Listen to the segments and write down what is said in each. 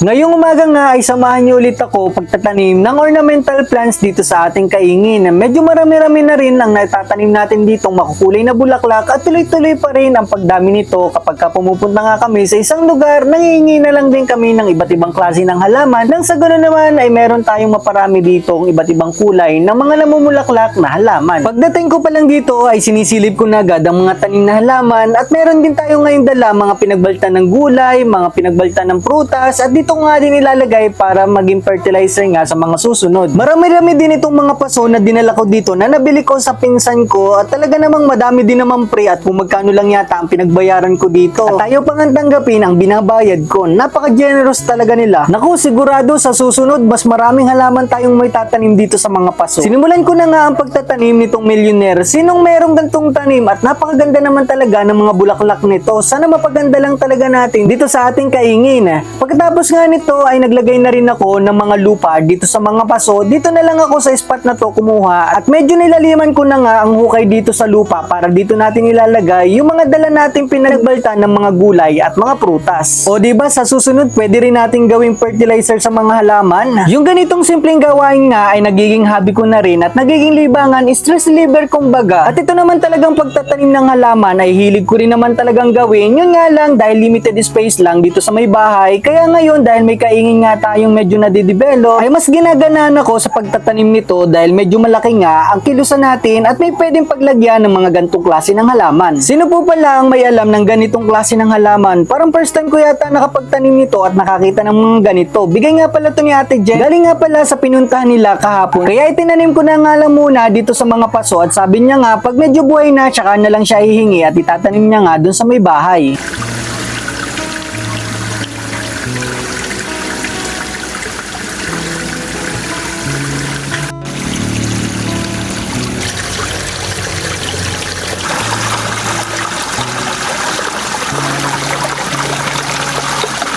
Ngayong umaga nga ay samahan niyo ulit ako pagtatanim ng ornamental plants dito sa ating kaingin. Medyo marami-rami na rin ang natatanim natin ditong makukulay na bulaklak at tuloy-tuloy pa rin ang pagdami nito kapag ka pumupunta nga kami sa isang lugar, nangihingi na lang din kami ng iba't ibang klase ng halaman. Nang sa ganoon naman ay meron tayong maparami dito iba't ibang kulay ng mga namumulaklak na halaman. Pagdating ko pa lang dito ay sinisilip ko na agad ang mga tanim na halaman at meron din tayo ngayon dala mga pinagbaltan ng gulay, mga pinagbaltan ng prutas at dito nga din ilalagay para maging fertilizer nga sa mga susunod. Marami-rami din itong mga paso na dinala ko dito na nabili ko sa pinsan ko at talaga namang madami din naman pre at kung magkano lang yata ang pinagbayaran ko dito. At tayo pang ang tanggapin ang binabayad ko. Napaka-generous talaga nila. Naku, sigurado sa susunod mas maraming halaman tayong may tatanim dito sa mga paso. Sinimulan ko na nga ang pagtatanim nitong millionaire. Sinong merong gantong tanim at napakaganda naman talaga ng mga bulaklak nito. Sana mapaganda lang talaga natin dito sa ating kaingin. Pagkatapos nga nito ay naglagay na rin ako ng mga lupa dito sa mga paso. Dito na lang ako sa spot na to kumuha at medyo nilaliman ko na nga ang hukay dito sa lupa para dito natin ilalagay yung mga dala nating pinagbalta ng mga gulay at mga prutas. O di ba sa susunod pwede rin nating gawing fertilizer sa mga halaman. Yung ganitong simpleng gawain nga ay nagiging hobby ko na rin at nagiging libangan stress reliever kumbaga. At ito naman talagang pagtatanim ng halaman ay hilig ko rin naman talagang gawin. Yun nga lang dahil limited space lang dito sa may bahay. Kaya ngayon dahil may kaingin nga tayong medyo nadidevelop ay mas ginaganaan ako sa pagtatanim nito dahil medyo malaki nga ang kilusan natin at may pwedeng paglagyan ng mga ganitong klase ng halaman. Sino po pala ang may alam ng ganitong klase ng halaman? Parang first time ko yata nakapagtanim nito at nakakita ng mga ganito. Bigay nga pala to ni Ate Jen. Galing nga pala sa pinuntahan nila kahapon. Kaya itinanim ko na nga lang muna dito sa mga paso at sabi niya nga pag medyo buhay na tsaka na lang siya hihingi at itatanim niya nga dun sa may bahay.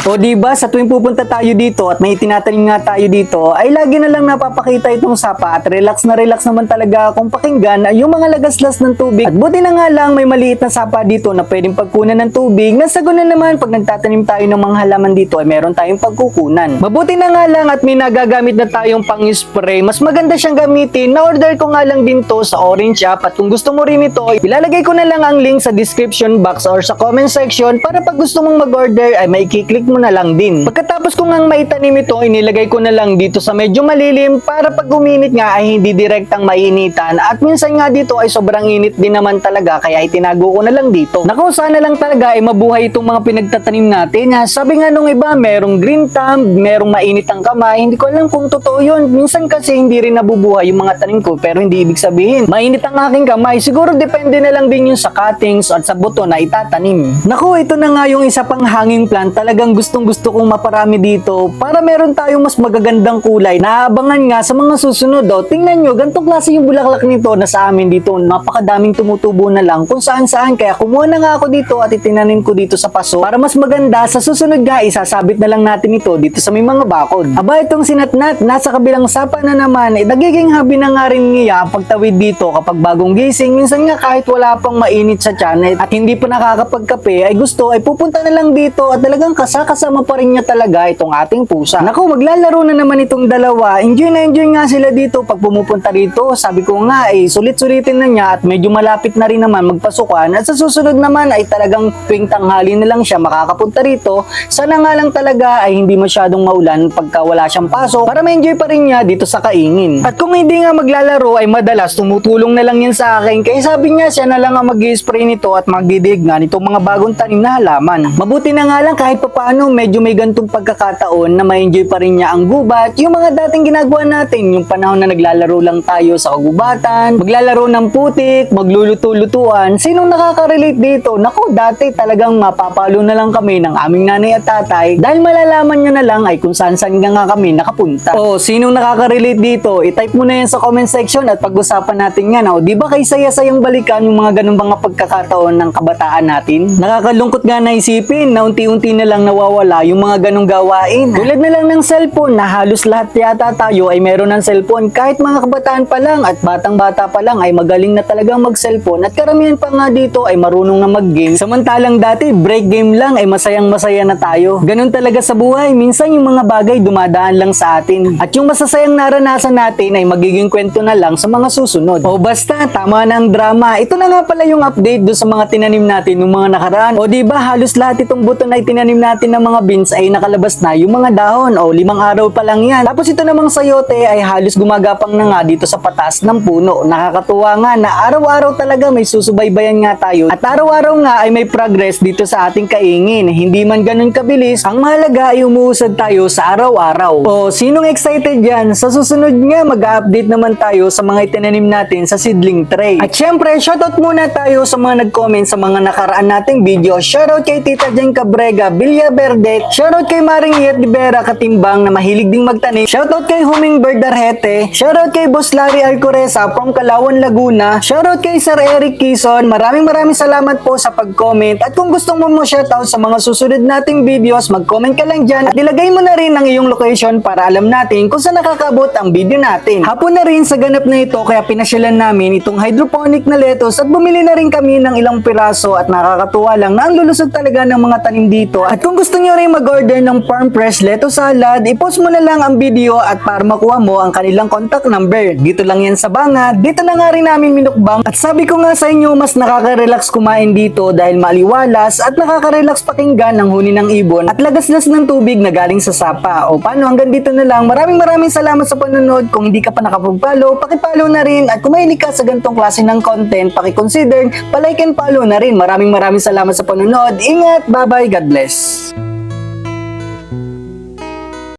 O di ba sa tuwing pupunta tayo dito at may tinatanim nga tayo dito ay lagi na lang napapakita itong sapa at relax na relax naman talaga akong pakinggan yung mga lagaslas ng tubig. At buti na nga lang may maliit na sapa dito na pwedeng pagkunan ng tubig na sa ganun naman pag nagtatanim tayo ng mga halaman dito ay meron tayong pagkukunan. Mabuti na nga lang at may nagagamit na tayong pang spray. Mas maganda siyang gamitin. Na-order ko nga lang din to sa Orange app at kung gusto mo rin ito, ilalagay ko na lang ang link sa description box or sa comment section para pag gusto mong mag-order ay may click mo na lang din. Pagkatapos ko ngang maitanim ito, inilagay ko na lang dito sa medyo malilim para pag uminit nga ay hindi direktang mainitan at minsan nga dito ay sobrang init din naman talaga kaya itinago ko na lang dito. Naku, sana lang talaga ay mabuhay itong mga pinagtatanim natin. Ha? Sabi nga nung iba, merong green thumb, merong mainit ang kamay. Hindi ko alam kung totoo yun. Minsan kasi hindi rin nabubuhay yung mga tanim ko pero hindi ibig sabihin. Mainit ang aking kamay. Siguro depende na lang din yun sa cuttings at sa buto na itatanim. Naku, ito na nga yung isa pang hanging plant. Talagang gustong gusto kong maparami dito para meron tayong mas magagandang kulay. Naabangan nga sa mga susunod. Oh. Tingnan nyo, ganitong klase yung bulaklak nito na sa amin dito. Napakadaming tumutubo na lang kung saan saan. Kaya kumuha na nga ako dito at itinanim ko dito sa paso para mas maganda. Sa susunod nga, isasabit na lang natin ito dito sa may mga bakod. Aba, itong sinatnat, nasa kabilang sapa na naman. Eh, nagiging habi na nga rin niya pagtawid dito kapag bagong gising. Minsan nga kahit wala pang mainit sa tiyan at hindi pa nakakapagkape ay gusto ay pupunta na lang dito at talagang kasakasama pa rin niya talaga itong ating pusa. Naku, maglalaro na naman itong dalawa. Enjoy na enjoy nga sila dito pag pumupunta rito. Sabi ko nga eh, sulit-sulitin na niya at medyo malapit na rin naman magpasukan. At sa susunod naman ay talagang tuwing tanghali na lang siya makakapunta rito. Sana nga lang talaga ay hindi masyadong maulan pagka wala siyang pasok para ma-enjoy pa rin niya dito sa kaingin. At kung hindi nga maglalaro ay madalas tumutulong na lang yan sa akin. Kaya sabi niya siya na lang ang mag-spray nito at magdidig nga nitong mga bagong tanim na halaman. Mabuti na nga lang kahit papaano medyo may gantong pagkakataon na ma-enjoy pa rin niya ang gubat. Yung mga dating ginagawa natin, yung panahon na naglalaro lang tayo sa kagubatan, maglalaro ng putik, magluluto-lutuan. Sinong nakaka-relate dito? Naku, dati talagang mapapalo na lang kami ng aming nanay at tatay dahil malalaman niya na lang ay kung saan-saan nga kami nakapunta. O, sinong nakaka-relate dito? I-type mo na yan sa comment section at pag-usapan natin yan. O, di ba kay saya-sayang balikan yung mga ganun mga pagkakataon ng kabataan natin? Nakakalungkot nga na isipin na unti-unti na lang nawawala mawawala yung mga ganong gawain. Tulad na lang ng cellphone na halos lahat yata tayo ay meron ng cellphone kahit mga kabataan pa lang at batang-bata pa lang ay magaling na talagang mag-cellphone at karamihan pa nga dito ay marunong na mag-game. Samantalang dati break game lang ay masayang masaya na tayo. Ganun talaga sa buhay. Minsan yung mga bagay dumadaan lang sa atin. At yung masasayang naranasan natin ay magiging kwento na lang sa mga susunod. O basta, tama na ang drama. Ito na nga pala yung update do sa mga tinanim natin ng mga nakaraan. O di ba halos lahat itong buto na itinanim natin ng mga beans ay nakalabas na yung mga dahon. O limang araw pa lang yan. Tapos ito namang sayote ay halos gumagapang na nga dito sa patas ng puno. Nakakatuwa nga na araw-araw talaga may susubaybayan nga tayo. At araw-araw nga ay may progress dito sa ating kaingin. Hindi man ganun kabilis, ang mahalaga ay umuusad tayo sa araw-araw. O sinong excited yan? Sa susunod nga mag-update naman tayo sa mga itinanim natin sa seedling tray. At syempre, shoutout muna tayo sa mga nag-comment sa mga nakaraan nating video. Shoutout kay Tita Jen Cabrega, Villa Verde. Shoutout kay Maring Yet Libera Katimbang na mahilig ding magtanim. Shoutout kay Hummingbird Darhete. Shoutout kay Boss Larry Alcoresa from Kalawan, Laguna. Shoutout kay Sir Eric Kison. Maraming maraming salamat po sa pag-comment. At kung gusto mo mo shoutout sa mga susunod nating videos, mag-comment ka lang dyan at ilagay mo na rin ang iyong location para alam natin kung saan nakakabot ang video natin. Hapon na rin sa ganap na ito kaya pinasyalan namin itong hydroponic na lettuce at bumili na rin kami ng ilang piraso at nakakatuwa lang na ang lulusog talaga ng mga tanim dito. At kung gusto nyo rin mag-order ng farm fresh lettuce salad, i-post mo na lang ang video at para makuha mo ang kanilang contact number. Dito lang yan sa banga, dito na nga rin namin minukbang at sabi ko nga sa inyo mas nakaka-relax kumain dito dahil maliwalas at nakaka-relax pakinggan ng huni ng ibon at lagaslas ng tubig na galing sa sapa. O paano hanggang dito na lang. Maraming maraming salamat sa panonood. Kung hindi ka pa nakapag-follow, pakipollow na rin at kung mahilig ka sa ganitong klase ng content, pakiconsider, palike and follow na rin. Maraming maraming salamat sa panonood. Ingat, bye-bye, God bless.